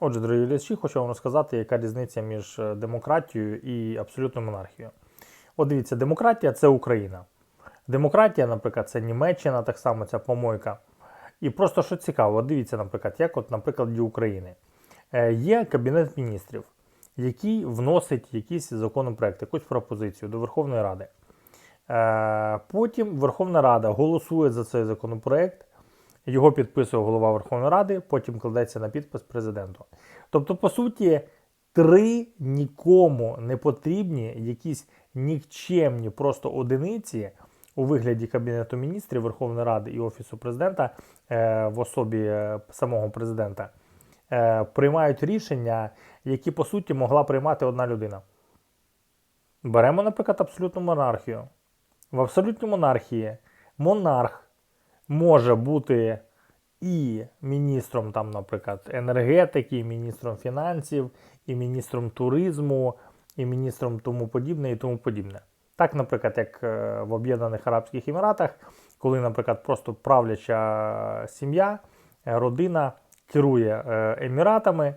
Отже, дорогі глядачі, хочу вам розказати, яка різниця між е, демократією і абсолютною монархією. От дивіться, демократія це Україна. Демократія, наприклад, це Німеччина, так само ця помойка. І просто що цікаво, от дивіться, наприклад, як от, на прикладі України. Е, Є кабінет міністрів, який вносить якийсь законопроект, якусь пропозицію до Верховної Ради. Е, Потім Верховна Рада голосує за цей законопроект, його підписує голова Верховної Ради, потім кладеться на підпис президенту. Тобто, по суті, три нікому не потрібні якісь нікчемні просто одиниці у вигляді Кабінету міністрів Верховної Ради і Офісу президента е, в особі е, самого президента е, приймають рішення, які по суті могла приймати одна людина. Беремо, наприклад, абсолютну монархію. В абсолютній монархії монарх може бути і міністром, там, наприклад, енергетики, і міністром фінансів, і міністром туризму, і міністром тому подібне, і тому подібне. Так, наприклад, як е, в Об'єднаних Арабських Еміратах, коли, наприклад, просто правляча сім'я, е, родина керує е, еміратами,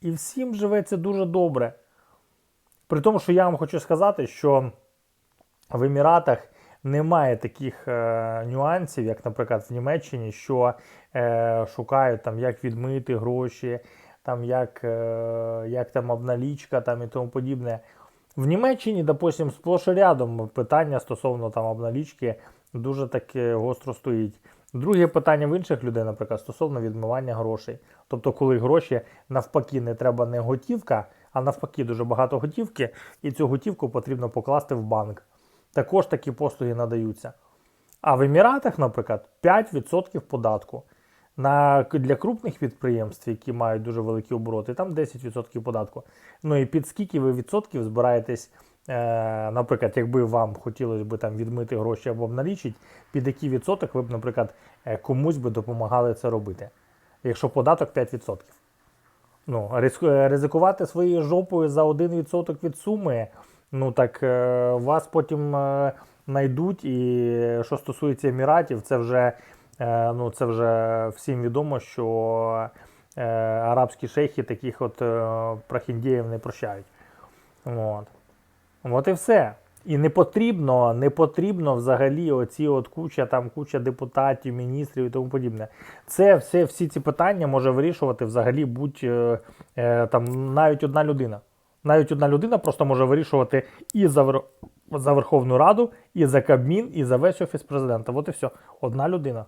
і всім живеться дуже добре. При тому, що я вам хочу сказати, що в Еміратах немає таких е, нюансів, як, наприклад, в Німеччині, що е, шукають там, як відмити гроші, там, як, е, як там обналічка там, і тому подібне. В Німеччині, допустим, сплош і рядом питання стосовно там обналічки дуже таке гостро стоїть. Друге питання в інших людей, наприклад, стосовно відмивання грошей. Тобто, коли гроші навпаки не треба не готівка, а навпаки дуже багато готівки, і цю готівку потрібно покласти в банк. Також такі послуги надаються. А в Еміратах, наприклад, 5% податку. На, для крупних підприємств, які мають дуже великі обороти, там 10% податку. Ну і під скільки ви відсотків збираєтесь, е, наприклад, якби вам хотілося б там відмити гроші або обналічити, під який відсоток ви б, наприклад, е, комусь би допомагали це робити, якщо податок 5%. Ну, е, ризикувати своєю жопою за 1% від суми, ну так е, вас потім е, знайдуть. І що стосується Еміратів, це вже, е, ну, це вже всім відомо, що е, арабські шейхи таких от е, прохіндіїв не прощають. От. От і все. І не потрібно, не потрібно взагалі оці от куча, там куча депутатів, міністрів і тому подібне. Це все, всі ці питання може вирішувати взагалі будь е, е, там навіть одна людина. Навіть одна людина просто може вирішувати і за, за Верховну Раду, і за Кабмін, і за весь офіс президента. От і все. Одна людина.